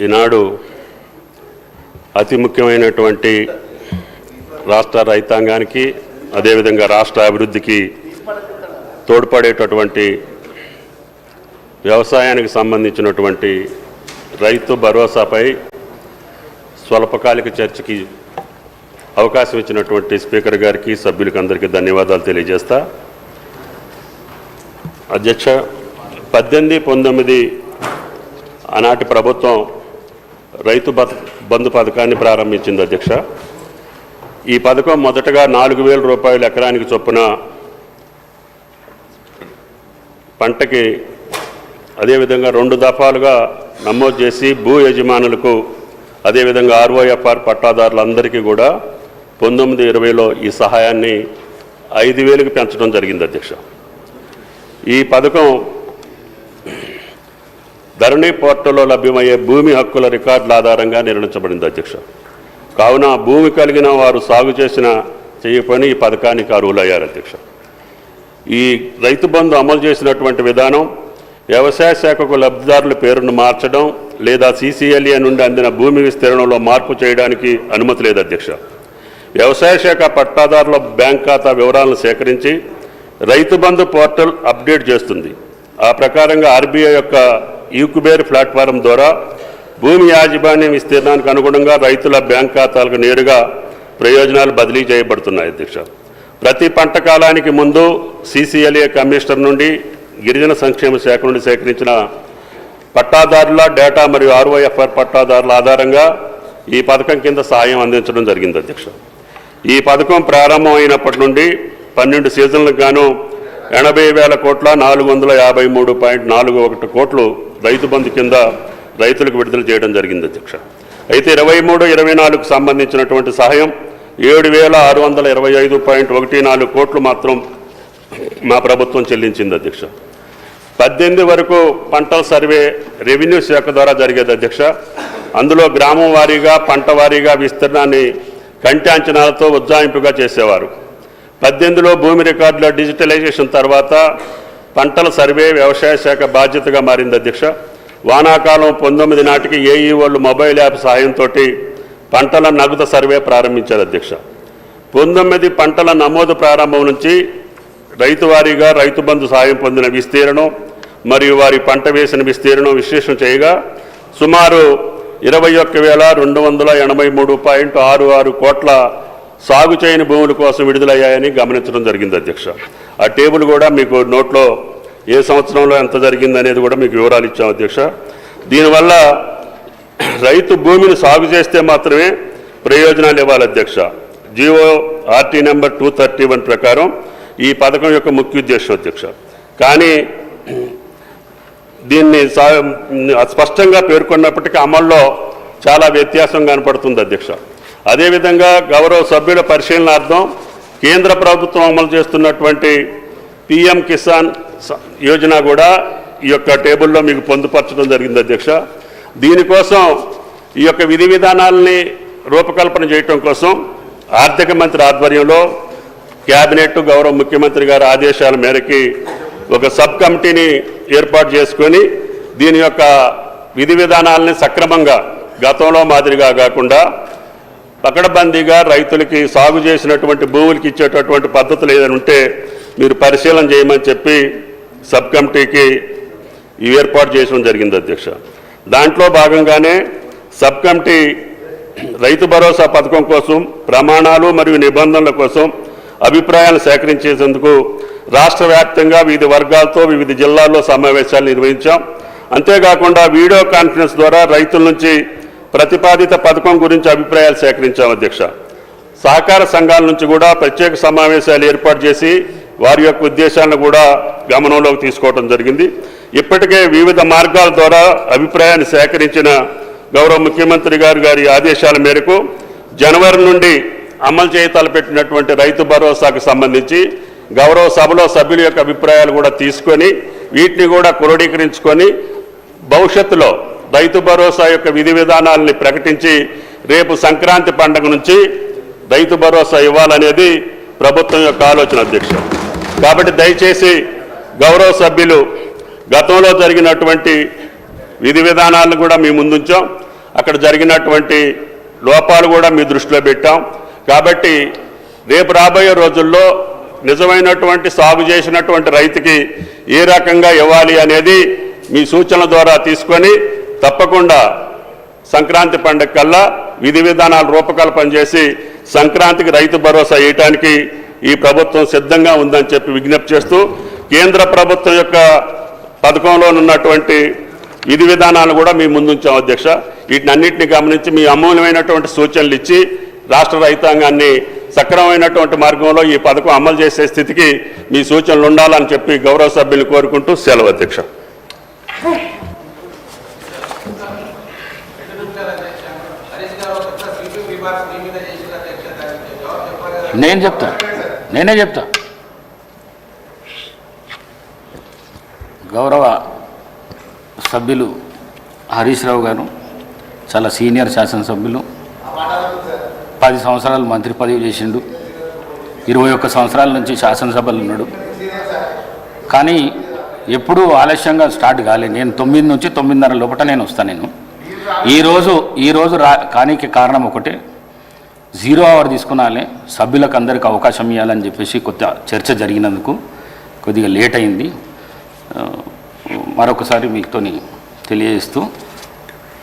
ఈనాడు అతి ముఖ్యమైనటువంటి రాష్ట్ర రైతాంగానికి అదేవిధంగా రాష్ట్ర అభివృద్ధికి తోడ్పడేటటువంటి వ్యవసాయానికి సంబంధించినటువంటి రైతు భరోసాపై స్వల్పకాలిక చర్చకి అవకాశం ఇచ్చినటువంటి స్పీకర్ గారికి సభ్యులకి అందరికీ ధన్యవాదాలు తెలియజేస్తా. అధ్యక్ష పద్దెనిమిది పంతొమ్మిది ఆనాటి ప్రభుత్వం రైతు బంధు పథకాన్ని ప్రారంభించింది అధ్యక్ష. ఈ పథకం మొదటగా నాలుగు వేల రూపాయలు ఎకరానికి చొప్పున పంటకి అదేవిధంగా రెండు దఫాలుగా నమోదు చేసి భూ యజమానులకు అదేవిధంగా ఆర్ఓఎఫ్ఆర్ పట్టాదారులందరికీ కూడా పంతొమ్మిది ఇరవైలో ఈ సహాయాన్ని ఐదు వేలకు పెంచడం జరిగింది అధ్యక్ష. ఈ పథకం ధరణి పోర్టల్లో లభ్యమయ్యే భూమి హక్కుల రికార్డుల ఆధారంగా నిర్ణయించబడింది అధ్యక్ష. కావున భూమి కలిగిన వారు సాగు చేసిన చేయపని ఈ పథకానికి అర్హులయ్యారు అధ్యక్ష. ఈ రైతు బంధు అమలు చేసినటువంటి విధానం వ్యవసాయ శాఖకు లబ్ధిదారుల పేరును మార్చడం లేదా సీసీఎల్ఏ నుండి అందిన భూమి విస్తీర్ణంలో మార్పు చేయడానికి అనుమతి లేదు అధ్యక్ష. వ్యవసాయ శాఖ పట్టాదారుల బ్యాంక్ ఖాతా వివరాలను సేకరించి రైతు బంధు పోర్టల్ అప్డేట్ చేస్తుంది. ఆ ప్రకారంగా ఆర్బీఐ యొక్క ఈక్యుబేర్ ప్లాట్ఫారం ద్వారా భూమి యాజమాన్యం విస్తీర్ణానికి అనుగుణంగా రైతుల బ్యాంక్ ఖాతాలకు నేరుగా ప్రయోజనాలు బదిలీ చేయబడుతున్నాయి అధ్యక్ష. ప్రతి పంట కాలానికి ముందు సీసీఎల్ఏ కమిషనర్ నుండి గిరిజన సంక్షేమ శాఖ నుండి సేకరించిన పట్టాదారుల డేటా మరియు ఆర్ఓఎఫ్ఆర్ పట్టాదారుల ఆధారంగా ఈ పథకం కింద సాయం అందించడం జరిగింది అధ్యక్ష. ఈ పథకం ప్రారంభమైనప్పటి నుండి పన్నెండు సీజన్లకు గాను ఎనభై వేల కోట్ల నాలుగు వందల యాభై మూడు పాయింట్ నాలుగు ఒకటి కోట్లు రైతు బంధు కింద రైతులకు విడుదల చేయడం జరిగింది అధ్యక్ష. అయితే ఇరవై మూడు ఇరవై నాలుగుకు సంబంధించినటువంటి సహాయం ఏడు వేల ఆరు వందల ఇరవై ఐదు పాయింట్ ఒకటి నాలుగు కోట్లు మాత్రం మా ప్రభుత్వం చెల్లించింది అధ్యక్ష. పద్దెనిమిది వరకు పంటల సర్వే రెవెన్యూ శాఖ ద్వారా జరిగేది అధ్యక్ష. అందులో గ్రామం వారీగా పంట వారీగా విస్తీర్ణాన్ని కంటి అంచనాలతో ఉజ్జాయింపుగా చేసేవారు. పద్దెనిమిదిలో భూమి రికార్డుల డిజిటలైజేషన్ తర్వాత పంటల సర్వే వ్యవసాయ శాఖ బాధ్యతగా మారింది అధ్యక్ష. వానాకాలం పంతొమ్మిది నాటికి ఏఈఓలు మొబైల్ యాప్ సహాయంతో పంటల నగదు సర్వే ప్రారంభించారు అధ్యక్ష. పంతొమ్మిది పంటల నమోదు ప్రారంభం నుంచి రైతు వారీగా రైతు బంధు సాయం పొందిన విస్తీర్ణం మరియు వారి పంట వేసిన విస్తీర్ణం విశ్లేషణ చేయగా సుమారు ఇరవై ఒక్క వేల రెండు వందల ఎనభై మూడు పాయింట్ ఆరు ఆరు కోట్ల సాగు చేయని భూముల కోసం విడుదలయ్యాయని గమనించడం జరిగింది అధ్యక్ష. ఆ టేబుల్ కూడా మీకు నోట్లో ఏ సంవత్సరంలో ఎంత జరిగింది అనేది కూడా మీకు వివరాలు ఇచ్చాం అధ్యక్ష. దీనివల్ల రైతు భూమిని సాగు చేస్తే మాత్రమే ప్రయోజనాలు ఇవ్వాలి అధ్యక్ష. GO RT number two thirty one ప్రకారం ఈ పథకం యొక్క ముఖ్య ఉద్దేశం అధ్యక్ష. కానీ దీన్ని సా- స్పష్టంగా పేర్కొన్నప్పటికీ అమల్లో చాలా వ్యత్యాసం కనపడుతుంది అధ్యక్ష. అదేవిధంగా గౌరవ సభ్యుల పరిశీలనార్థం కేంద్ర ప్రభుత్వం అమలు చేస్తున్నటువంటి పిఎం కిసాన్ యోజన కూడా ఈ యొక్క టేబుల్లో మీకు పొందుపరచడం జరిగింది అధ్యక్ష. దీనికోసం ఈ యొక్క విధి విధానాలని రూపకల్పన చేయటం కోసం ఆర్థిక మంత్రి ఆధ్వర్యంలో కేబినెట్ గౌరవ ముఖ్యమంత్రి గారి ఆదేశాల మేరకి ఒక సబ్ కమిటీని ఏర్పాటు చేసుకొని దీని యొక్క విధి విధానాలని సక్రమంగా గతంలో మాదిరిగా కాకుండా పకడబందీగా రైతులకి సాగు చేసినటువంటి భూములకి ఇచ్చేటటువంటి పద్ధతులు ఏదైనా ఉంటే మీరు పరిశీలన చేయమని చెప్పి సబ్ కమిటీకి ఏర్పాటు చేయడం జరిగింది అధ్యక్ష. దాంట్లో భాగంగానే సబ్ కమిటీ రైతు భరోసా పథకం కోసం ప్రమాణాలు మరియు నిబంధనల కోసం అభిప్రాయాలు సేకరించేందుకు రాష్ట్ర వ్యాప్తంగా వివిధ వర్గాలతో వివిధ జిల్లాల్లో సమావేశాలు నిర్వహించాం. అంతేకాకుండా వీడియో కాన్ఫరెన్స్ ద్వారా రైతుల నుంచి ప్రతిపాదిత పథకం గురించి అభిప్రాయాలు సేకరించాం అధ్యక్ష. సహకార సంఘాల నుంచి కూడా ప్రత్యేక సమావేశాలు ఏర్పాటు చేసి వారి యొక్క ఉద్దేశాలను కూడా గమనంలోకి తీసుకోవడం జరిగింది. ఇప్పటికే వివిధ మార్గాల ద్వారా అభిప్రాయాన్ని సేకరించిన గౌరవ ముఖ్యమంత్రి గారు గారి ఆదేశాల మేరకు జనవరి నుండి అమలు చేయతలపెట్టినటువంటి రైతు భరోసాకు సంబంధించి గౌరవ సభలో సభ్యుల యొక్క అభిప్రాయాలు కూడా తీసుకొని వీటిని కూడా క్రోడీకరించుకొని భవిష్యత్తులో రైతు భరోసా యొక్క విధి విధానాలని ప్రకటించి రేపు సంక్రాంతి పండుగ నుంచి రైతు భరోసా ఇవ్వాలనేది ప్రభుత్వం యొక్క ఆలోచన అధ్యక్ష కాబట్టి దయచేసి గౌరవ సభ్యులు గతంలో జరిగినటువంటి విధి విధానాలను కూడా మీ ముందుంచాం. అక్కడ జరిగినటువంటి లోపాలు కూడా మీ దృష్టిలో పెట్టాం. కాబట్టి రేపు రాబోయే రోజుల్లో నిజమైనటువంటి సాగు చేసినటువంటి రైతుకి ఏ రకంగా ఇవ్వాలి అనేది మీ సూచనల ద్వారా తీసుకొని తప్పకుండా సంక్రాంతి పండుగ కల్లా విధి విధానాలు రూపకల్పన చేసి సంక్రాంతికి రైతు భరోసా వేయటానికి ఈ ప్రభుత్వం సిద్ధంగా ఉందని చెప్పి విజ్ఞప్తి చేస్తూ కేంద్ర ప్రభుత్వం యొక్క పథకంలో ఉన్నటువంటి విధి విధానాలు కూడా మీ ముందుంచాం అధ్యక్ష. వీటిని అన్నింటినీ గమనించి మీ అమూల్యమైనటువంటి సూచనలు ఇచ్చి రాష్ట్ర రైతాంగాన్ని సక్రమమైనటువంటి మార్గంలో ఈ పథకం అమలు చేసే స్థితికి మీ సూచనలు ఉండాలని చెప్పి గౌరవ సభ్యులు కోరుకుంటూ సెలవు అధ్యక్ష హరీష్ గారు ఒక స్వీపింగ్ రిమార్క్స్ మీ మీద చేసిన అధ్యక్ష దానికి జవాబు చెప్పాలి కదా నేను చెప్తా. నేనే చెప్తా. గౌరవ సభ్యులు హరీష్ రావు గారు చాలా సీనియర్ శాసనసభ్యులు. పది సంవత్సరాలు మంత్రి పదవి చేసిండు. ఇరవై ఒక్క సంవత్సరాల నుంచి శాసనసభలు ఉన్నాడు. కానీ ఎప్పుడూ ఆలస్యంగా స్టార్ట్ కాలే. నేను తొమ్మిది నుంచి తొమ్మిదిన్నర లోపల నేను వస్తాను నేను. ఈరోజు ఈరోజు రా కానీకి కారణం ఒకటే. జీరో అవర్ తీసుకున్నాలే సభ్యులకు అందరికి అవకాశం ఇవ్వాలని చెప్పేసి కొత్త చర్చ జరిగినందుకు కొద్దిగా లేట్ అయింది. మరొకసారి మీతోని తెలియజేస్తూ